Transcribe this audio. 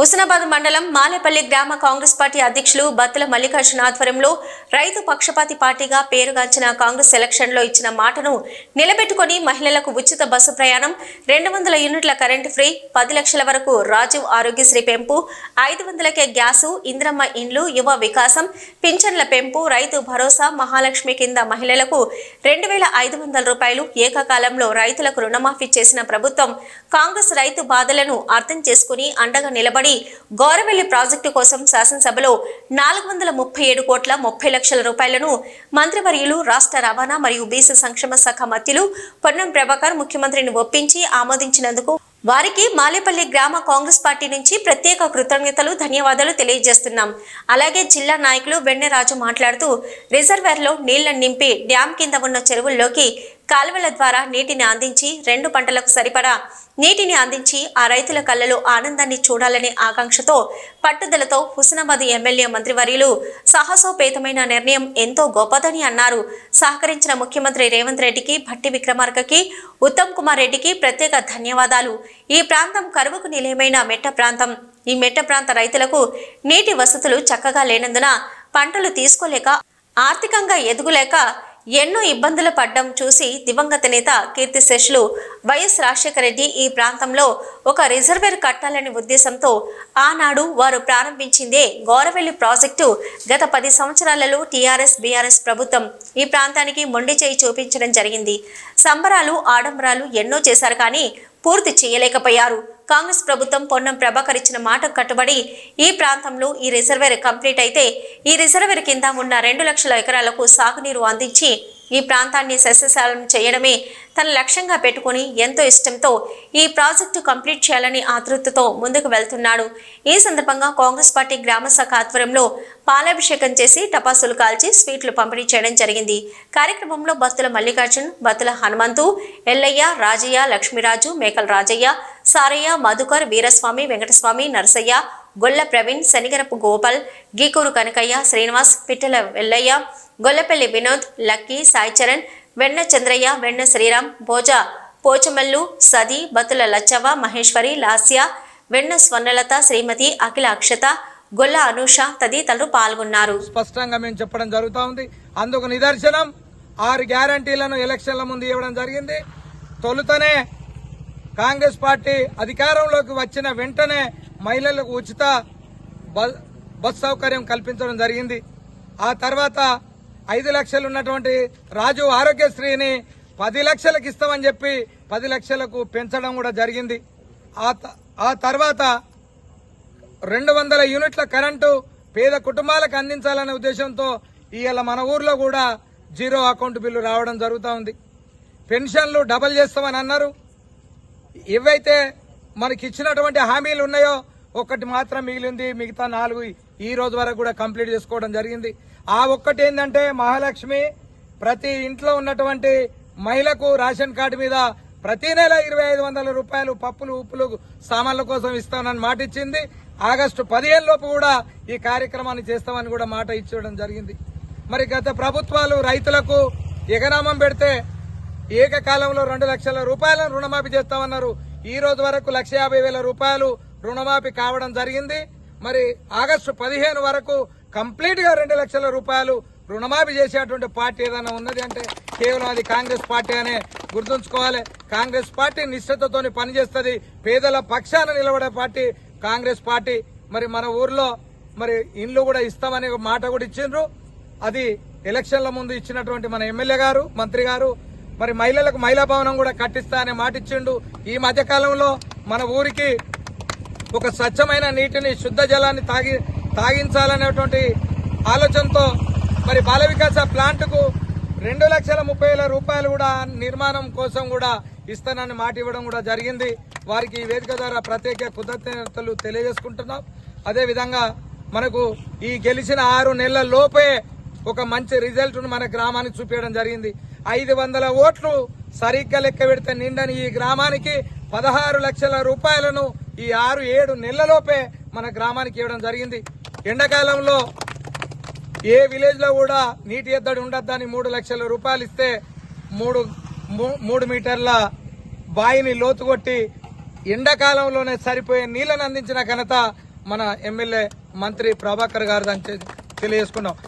హుస్నాబాద్ మండలం మాలేపల్లి గ్రామ కాంగ్రెస్ పార్టీ అధ్యక్షులు బత్తుల మల్లికార్జున ఆధ్వర్యంలో రైతు పక్షపాతి పార్టీగా పేరుగాంచిన కాంగ్రెస్ ఎలక్షన్లో ఇచ్చిన మాటను నిలబెట్టుకుని మహిళలకు ఉచిత బస్సు ప్రయాణం రెండు వందల యూనిట్ల కరెంటు ఫ్రీ పది లక్షల వరకు రాజీవ్ ఆరోగ్యశ్రీ పెంపు ఐదు వందలకే గ్యాసు ఇంద్రమ్మ ఇండ్లు యువ వికాసం పింఛన్ల పెంపు రైతు భరోసా మహాలక్ష్మి కింద మహిళలకు రెండు వేల ఐదు వందల రూపాయలు ఏకకాలంలో రైతులకు రుణమాఫీ చేసిన ప్రభుత్వం కాంగ్రెస్ రైతు బాధలను అర్థం చేసుకుని అండగా నిలబడి గౌరవెల్లి ప్రాజెక్టు కోసం శాసనసభలో నాలుగు వందల ముప్పై ఏడు కోట్ల ముప్పై లక్షల రూపాయలను మంత్రివర్యులు రాష్ట్ర రవాణా మరియు బీసీ సంక్షేమ శాఖ మధ్యలు పొన్నం ప్రభాకర్ ముఖ్యమంత్రిని ఒప్పించి ఆమోదించినందుకు వారికి మాలేపల్లి గ్రామ కాంగ్రెస్ పార్టీ నుంచి ప్రత్యేక కృతజ్ఞతలు ధన్యవాదాలు తెలియజేస్తున్నాం. అలాగే జిల్లా నాయకులు వెన్నెరాజు మాట్లాడుతూ రిజర్వేర్లో నీళ్ళను నింపి డ్యాం కింద ఉన్న చెరువుల్లోకి కాలువల ద్వారా నీటిని అందించి రెండు పంటలకు సరిపడా నీటిని అందించి ఆ రైతుల కళ్ళలో ఆనందాన్ని చూడాలనే ఆకాంక్షతో పట్టుదలతో హుస్నాబాద్ ఎమ్మెల్యే మంత్రివర్యులు సాహసోపేతమైన నిర్ణయం ఎంతో గొప్పదని అన్నారు. సహకరించిన ముఖ్యమంత్రి రేవంత్ రెడ్డికి భట్టి విక్రమార్కకి ఉత్తమ్ కుమార్ రెడ్డికి ప్రత్యేక ధన్యవాదాలు. ఈ ప్రాంతం కరువుకు నిలయమైన మెట్ట ప్రాంతం. ఈ మెట్ట ప్రాంత రైతులకు నీటి వసతులు చక్కగా లేనందున పంటలు తీసుకోలేక ఆర్థికంగా ఎదుగులేక ఎన్నో ఇబ్బందులు పడ్డం చూసి దివంగత నేత కీర్తిశేషులు వైఎస్ రాజశేఖర రెడ్డి ఈ ప్రాంతంలో ఒక రిజర్వేర్ కట్టాలనే ఉద్దేశంతో ఆనాడు వారు ప్రారంభించిందే గోరవెల్లి ప్రాజెక్టు గత పది సంవత్సరాలలో టీఆర్ఎస్ బీఆర్ఎస్ ప్రభుత్వం ఈ ప్రాంతానికి మొండి చేయి చూపించడం జరిగింది. సంబరాలు ఆడంబరాలు ఎన్నో చేశారు కానీ పూర్తి చేయలేకపోయారు. కాంగ్రెస్ ప్రభుత్వం పొన్నం ప్రభాకర్ ఇచ్చిన మాట కట్టుబడి ఈ ప్రాంతంలో ఈ రిజర్వేర్ కంప్లీట్ అయితే ఈ రిజర్వేర్ కింద ఉన్న రెండు లక్షల ఎకరాలకు సాగునీరు అందించి ఈ ప్రాంతాన్ని సస్యశాలం చేయడమే తన లక్ష్యంగా పెట్టుకుని ఎంతో ఇష్టంతో ఈ ప్రాజెక్టు కంప్లీట్ చేయాలని ఆతృతతో ముందుకు వెళ్తున్నాడు. ఈ సందర్భంగా కాంగ్రెస్ పార్టీ గ్రామ శాఖ ఆధ్వర్యంలో పాలాభిషేకం చేసి టపాసులు కాల్చి స్వీట్లు పంపిణీ చేయడం జరిగింది. కార్యక్రమంలో బత్తుల మల్లికార్జున్ బత్తుల హనుమంతు ఎల్లయ్య రాజయ్య లక్ష్మీరాజు మేకల రాజయ్య సారయ్య మధుకర్ వీరస్వామి వెంకటస్వామి నరసయ్య గొల్ల ప్రవీణ్ శనిగరపు గోపాల్ గీకూరు కనకయ్య శ్రీనివాస్ పిట్టల వెల్లయ్య గొల్లపల్లి వినోద్ లక్కీ సాయి చరణ్ వెన్న చంద్రయ్య వెన్న శ్రీరామ్ భోజ పోచమల్లు సది బతుల లచ్చవ్వ మహేశ్వరి లాస్య వెన్న స్వర్ణలత శ్రీమతి అఖిల అక్షత గొల్ల అనూష తదితరులు పాల్గొన్నారు. స్పష్టంగా మేము చెప్పడం జరుగుతూ ఉంది. అందుకు నిదర్శనం ఆరు గ్యారంటీలను ఎలక్షన్ల ముందు ఇవ్వడం జరిగింది. తొలుతనే కాంగ్రెస్ పార్టీ అధికారంలోకి వచ్చిన వెంటనే మహిళలకు ఉచిత బ- బస్ సౌకర్యం కల్పించడం జరిగింది. ఆ తర్వాత ఐదు లక్షలు ఉన్నటువంటి రాజు ఆరోగ్యశ్రీని పది లక్షలకు ఇస్తామని చెప్పి పది లక్షలకు పెంచడం కూడా జరిగింది. ఆ త- ఆ తర్వాత రెండు వందల యూనిట్ల కరెంటు పేద కుటుంబాలకు అందించాలనే ఉద్దేశంతో ఇవాళ మన ఊర్లో కూడా జీరో అకౌంట్ బిల్లు రావడం జరుగుతూ ఉంది. పెన్షన్లు డబల్ చేస్తామని అన్నారు. ఏవైతే మనకి ఇచ్చినటువంటి హామీలు ఉన్నాయో ఒక్కటి మాత్రం మిగిలింది మిగతా నాలుగు ఈ రోజు వరకు కూడా కంప్లీట్ చేసుకోవడం జరిగింది. ఆ ఒక్కటి ఏంటంటే మహాలక్ష్మి ప్రతి ఇంట్లో ఉన్నటువంటి మహిళకు రేషన్ కార్డు మీద ప్రతి నెల ఇరవై ఐదు వందల రూపాయలు పప్పులు ఉప్పులు సామాన్ల కోసం ఇస్తామని మాట ఇచ్చింది ఆగస్టు పదిహేను లోపు కూడా ఈ కార్యక్రమాన్ని చేస్తామని కూడా మాట ఇచ్చేయడం జరిగింది. మరి గత ప్రభుత్వాలు రైతులకు ఎగనామం పెడితే ఏకకాలంలో రెండు లక్షల రూపాయలను రుణమాఫీ చేస్తామన్నారు. ఈ రోజు వరకు లక్ష యాభై వేల రూపాయలు రుణమాఫీ కావడం జరిగింది. మరి ఆగస్టు పదిహేను వరకు కంప్లీట్గా రెండు లక్షల రూపాయలు రుణమాఫీ చేసేటువంటి పార్టీ ఏదైనా ఉన్నది అంటే కేవలం అది కాంగ్రెస్ పార్టీ అనే గుర్తుంచుకోవాలి. కాంగ్రెస్ పార్టీ నిశ్చితతోని పనిచేస్తుంది. పేదల పక్షాన నిలబడే పార్టీ కాంగ్రెస్ పార్టీ మరి మన ఊర్లో మరి ఇండ్లు కూడా ఇస్తామని ఒక మాట కూడా ఇచ్చిండ్రు. అది ఎలక్షన్ల ముందు ఇచ్చినటువంటి మన ఎమ్మెల్యే గారు మంత్రి గారు మరి మహిళలకు మహిళా భవనం కూడా కట్టిస్తా అనే మాట ఇచ్చిండు. ఈ మధ్య కాలంలో మన ఊరికి ఒక స్వచ్ఛమైన నీటిని శుద్ధ జలాన్ని తాగి తాగించాలనేటువంటి ఆలోచనతో మరి బాల వికాస ప్లాంట్కు రెండు లక్షల ముప్పై వేల రూపాయలు కూడా నిర్మాణం కోసం కూడా ఇస్తానని మాట ఇవ్వడం కూడా జరిగింది. వారికి ఈ వేదిక ద్వారా ప్రత్యేక కృతజ్ఞతలు తెలియజేసుకుంటున్నాం. అదే విధంగా మనకు ఈ గెలిచిన ఆరు నెలల లోపే ఒక మంచి రిజల్ట్ మన గ్రామానికి చూపించడం జరిగింది. ఐదు వందల ఓట్లు సరిగ్గా లెక్క పెడితే నిండని ఈ గ్రామానికి పదహారు లక్షల రూపాయలను ఈ ఆరు ఏడు నెలలలోపే మన గ్రామానికి ఇవ్వడం జరిగింది. ఎండాకాలంలో ఏ విలేజ్లో కూడా నీటి ఎద్దడి ఉండద్దని మూడు లక్షల రూపాయలు ఇస్తే మూడు మూ- మూడు మీటర్ల బాయిని లోతుగొట్టి ఎండాకాలంలోనే సరిపోయే నీళ్ళను అందించిన ఘనత మన ఎమ్మెల్యే మంత్రి ప్రభాకర్ గారు తెలియజేసుకున్నాం.